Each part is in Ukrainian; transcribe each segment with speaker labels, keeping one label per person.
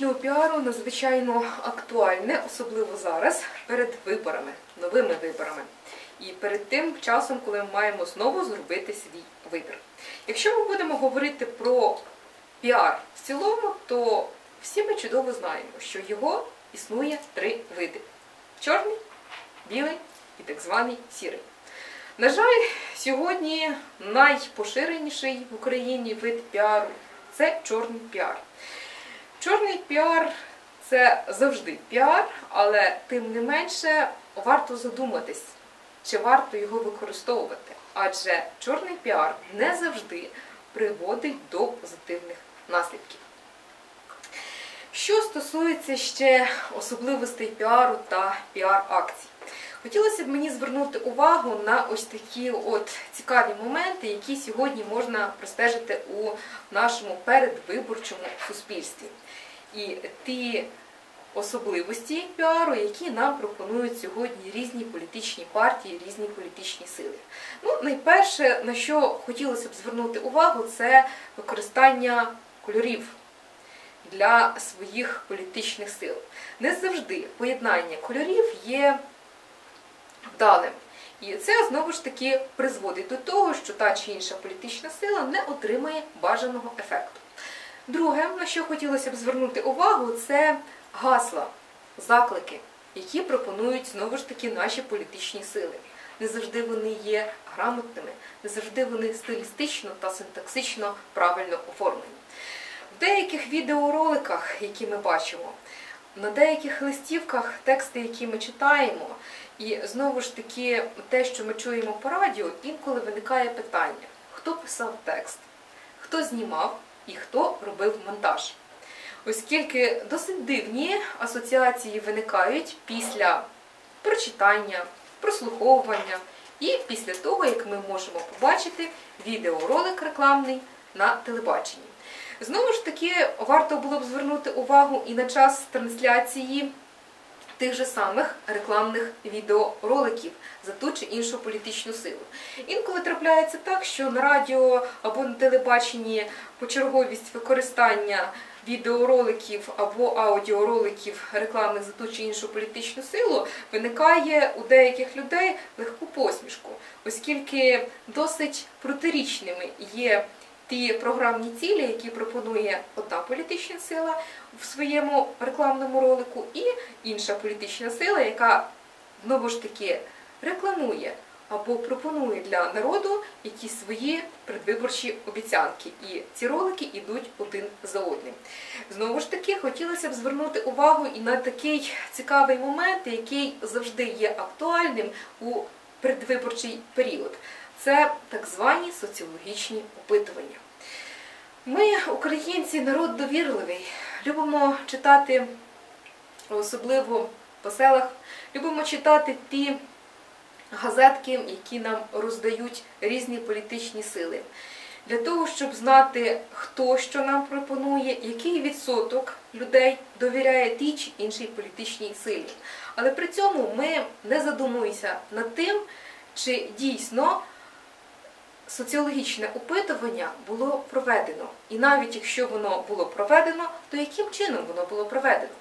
Speaker 1: політичного піару надзвичайно актуальне, особливо зараз, перед виборами, новими виборами. І перед тим часом, коли ми маємо знову зробити свій вибір. Якщо ми будемо говорити про піар в цілому, то всі ми чудово знаємо, що його існує три види: чорний, білий і так званий сірий. На жаль, сьогодні найпоширеніший в Україні вид піару це чорний піар. Чорний піар це завжди піар, але тим не менше варто задуматись, чи варто його використовувати. Адже чорний піар не завжди приводить до позитивних наслідків. Що стосується ще особливостей піару та піар-акцій, хотілося б мені звернути увагу на ось такі от цікаві моменти, які сьогодні можна простежити у нашому передвиборчому суспільстві. І ті особливості піару, які нам пропонують сьогодні різні політичні партії, різні політичні сили. Ну, найперше, на що хотілося б звернути увагу, це використання кольорів для своїх політичних сил. Не завжди поєднання кольорів є вдалим. І це знову ж таки призводить до того, що та чи інша політична сила не отримає бажаного ефекту. Друге, на що хотілося б звернути увагу, це гасла, заклики, які пропонують знову ж таки наші політичні сили. Не завжди вони є грамотними, не завжди вони стилістично та синтаксично правильно оформлені. В деяких відеороликах, які ми бачимо, на деяких листівках тексти, які ми читаємо, і знову ж таки те, що ми чуємо по радіо, інколи виникає питання: хто писав текст, хто знімав і хто робив монтаж. Оскільки досить дивні асоціації виникають після прочитання, прослуховування і після того, як ми можемо побачити відеоролик рекламний на телебаченні. Знову ж таки, варто було б звернути увагу і на час трансляції тих же самих рекламних відеороликів за ту чи іншу політичну силу. Інколи трапляється так, що на радіо або на телебаченні почерговість використання відеороликів або аудіороликів рекламних за ту чи іншу політичну силу виникає у деяких людей легку посмішку, оскільки досить протирічними є ті програмні цілі, які пропонує одна політична сила в своєму рекламному ролику, і інша політична сила, яка знову ж таки рекламує або пропонує для народу якісь свої предвиборчі обіцянки. І ці ролики йдуть один за одним. Знову ж таки, хотілося б звернути увагу і на такий цікавий момент, який завжди є актуальним у предвиборчий період. Це так звані соціологічні опитування. Ми, українці, народ довірливий, любимо читати, особливо по селах, любимо читати ті газетки, які нам роздають різні політичні сили. Для того, щоб знати, хто що нам пропонує, який відсоток людей довіряє тій чи іншій політичній силі. Але при цьому ми не задумуємося над тим, чи дійсно соціологічне опитування було проведено. І навіть якщо воно було проведено, то яким чином воно було проведено?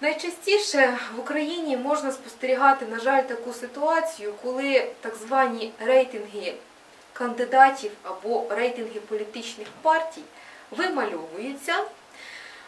Speaker 1: Найчастіше в Україні можна спостерігати, на жаль, таку ситуацію, коли так звані рейтинги кандидатів або рейтинги політичних партій вимальовуються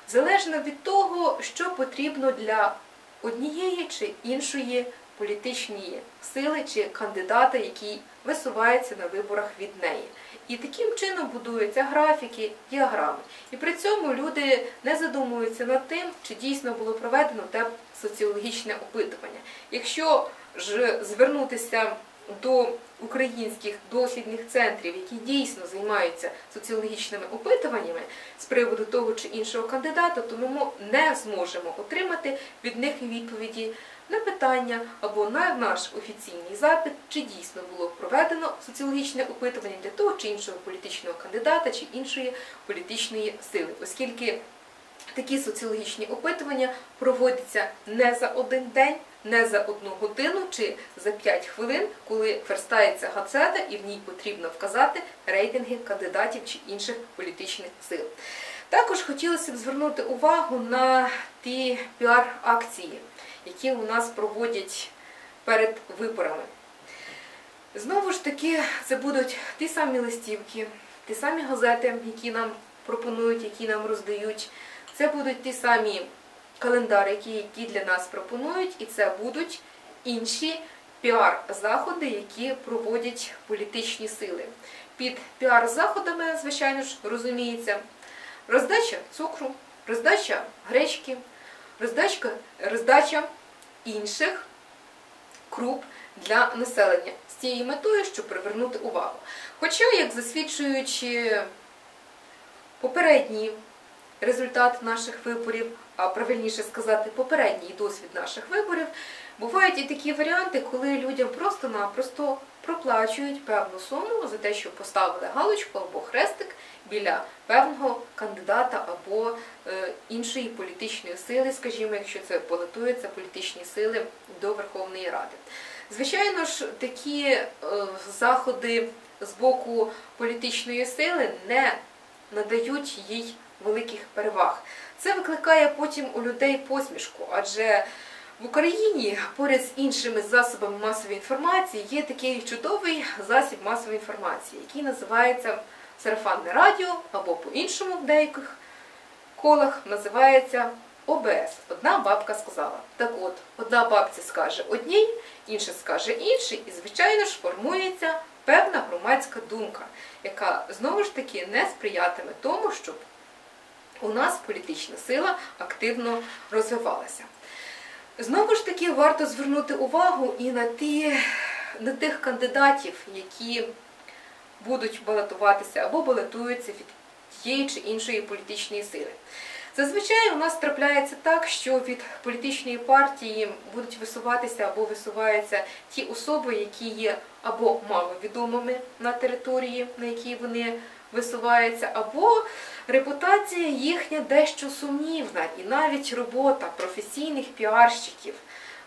Speaker 1: залежно від того, що потрібно для однієї чи іншої політичної сили чи кандидата, який висувається на виборах від неї. І таким чином будуються графіки, діаграми. І при цьому люди не задумуються над тим, чи дійсно було проведено те соціологічне опитування. Якщо ж звернутися до українських дослідних центрів, які дійсно займаються соціологічними опитуваннями з приводу того чи іншого кандидата, то ми не зможемо отримати від них відповіді на питання або на наш офіційний запит, чи дійсно було проведено соціологічне опитування для того чи іншого політичного кандидата чи іншої політичної сили, оскільки такі соціологічні опитування проводяться не за один день, не за одну годину чи за 5 хвилин, коли верстається газета і в ній потрібно вказати рейтинги кандидатів чи інших політичних сил. Також хотілося б звернути увагу на ті піар-акції, які у нас проводять перед виборами. Знову ж таки, це будуть ті самі листівки, ті самі газети, які нам пропонують, які нам роздають. Це будуть ті самі календарики, які для нас пропонують, і це будуть інші піар-заходи, які проводять політичні сили. Під піар-заходами, звичайно ж, розуміється, роздача цукру, роздача гречки, роздача, роздача інших круп для населення з цією метою, щоб привернути увагу. Хоча, як засвідчуючи попередній результат наших виборів, а правильніше сказати, попередній досвід наших виборів, бувають і такі варіанти, коли людям просто-напросто проплачують певну суму за те, що поставили галочку або хрестик біля певного кандидата або е, іншої політичної сили, скажімо, якщо це балотуються політичні сили до Верховної Ради. Звичайно ж, такі е, заходи з боку політичної сили не надають їй великих переваг. Це викликає потім у людей посмішку, адже в Україні поряд з іншими засобами масової інформації є такий чудовий засіб масової інформації, який називається сарафанне радіо або по-іншому в деяких колах називається ОБС. Одна бабка сказала. Так от, одна бабця скаже одній, інша скаже іншій, і, звичайно ж, формується певна громадська думка, яка знову ж таки не сприятиме тому, щоб у нас політична сила активно розвивалася. Знову ж таки, варто звернути увагу і на ті, на тих кандидатів, які будуть балотуватися або балотуються від тієї чи іншої політичної сили. Зазвичай у нас трапляється так, що від політичної партії будуть висуватися або висуваються ті особи, які є або маловідомими на території, на якій вони висуваються, або репутація їхня дещо сумнівна, і навіть робота професійних піарщиків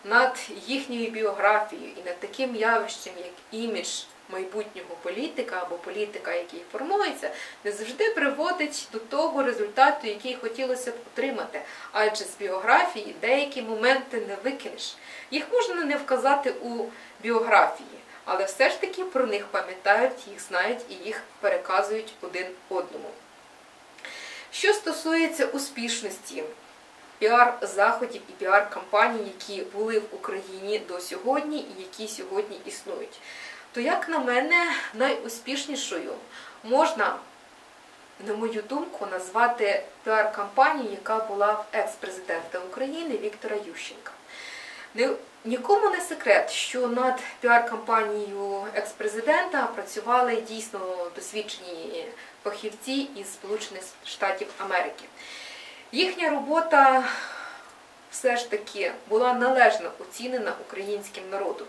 Speaker 1: над їхньою біографією і над таким явищем, як імідж майбутнього політика або політика, який формується, не завжди приводить до того результату, який хотілося б отримати. Адже з біографії деякі моменти не викинеш. Їх можна не вказати у біографії, але все ж таки про них пам'ятають, їх знають і їх переказують один одному. Що стосується успішності піар-заходів і піар-кампаній, які були в Україні до сьогодні і які сьогодні існують, то, як на мене, найуспішнішою можна, на мою думку, назвати піар-кампанію, яка була в екс-президента України Віктора Ющенка. Нікому не секрет, що над піар-кампанією екс-президента працювали дійсно досвідчені фахівці із Сполучених Штатів Америки. Їхня робота все ж таки була належно оцінена українським народом.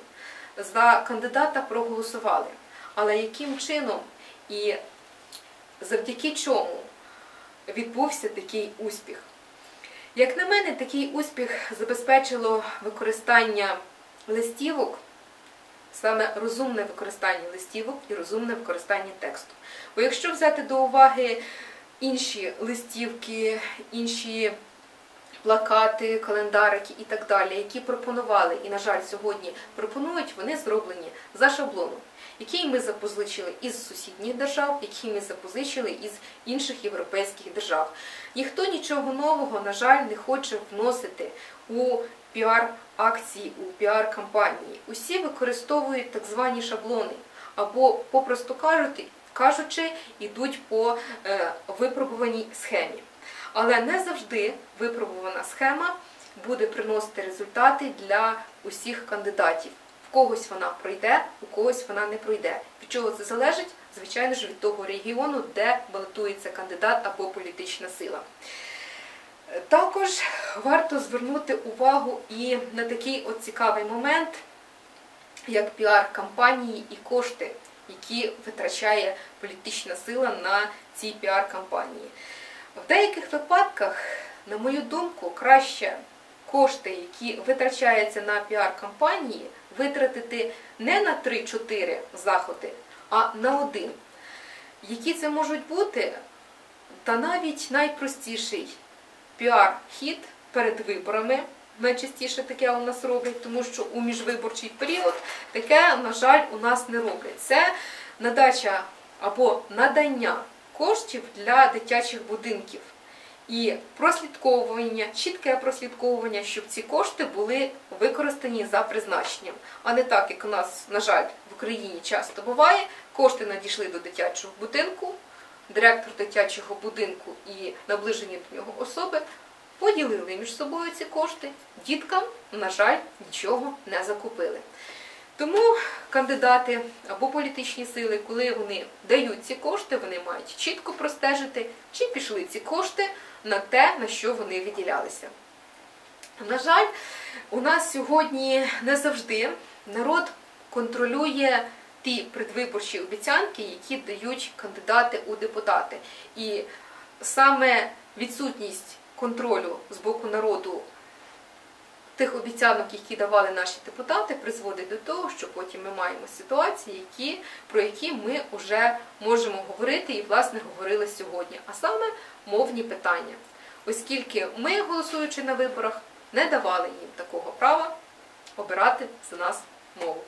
Speaker 1: За кандидата проголосували. Але яким чином і завдяки чому відбувся такий успіх? Як на мене, такий успіх забезпечило використання листівок, саме розумне використання листівок і розумне використання тексту. Бо якщо взяти до уваги інші листівки, інші плакати, календарики і так далі, які пропонували, і, на жаль, сьогодні пропонують, вони зроблені за шаблоном, який ми запозичили із сусідніх держав, який ми запозичили із інших європейських держав. Ніхто нічого нового, на жаль, не хоче вносити у піар-акції, у піар-кампанії. Усі використовують так звані шаблони, або, попросту кажучи, йдуть по е, випробуваній схемі. Але не завжди випробувана схема буде приносити результати для усіх кандидатів. В когось вона пройде, у когось вона не пройде. Від чого це залежить? Звичайно ж, від того регіону, де балотується кандидат або політична сила. Також варто звернути увагу і на такий от цікавий момент, як піар-кампанії і кошти, які витрачає політична сила на ці піар-кампанії. В деяких випадках, на мою думку, краще кошти, які витрачаються на піар-кампанії, витратити не на 3-4 заходи, а на один. Які це можуть бути? та навіть найпростіший піар-хід перед виборами. Найчастіше таке у нас роблять, тому що у міжвиборчий період таке, на жаль, у нас не роблять. Це надача або надання коштів для дитячих будинків. І прослідковування, чітке прослідковування, щоб ці кошти були використані за призначенням, а не так, як у нас, на жаль, в Україні часто буває. Кошти надійшли до дитячого будинку, директор дитячого будинку і наближені до нього особи поділили між собою ці кошти. Діткам, на жаль, нічого не закупили. Тому кандидати або політичні сили, коли вони дають ці кошти, вони мають чітко простежити, чи пішли ці кошти на те, на що вони виділялися. На жаль, у нас сьогодні не завжди народ контролює ті предвиборчі обіцянки, які дають кандидати у депутати. І саме відсутність контролю з боку народу тих обіцянок, які давали наші депутати, призводить до того, що потім ми маємо ситуації, які, про які ми вже можемо говорити і, власне, говорили сьогодні, а саме мовні питання. Оскільки ми, голосуючи на виборах, не давали їм такого права обирати за нас мову.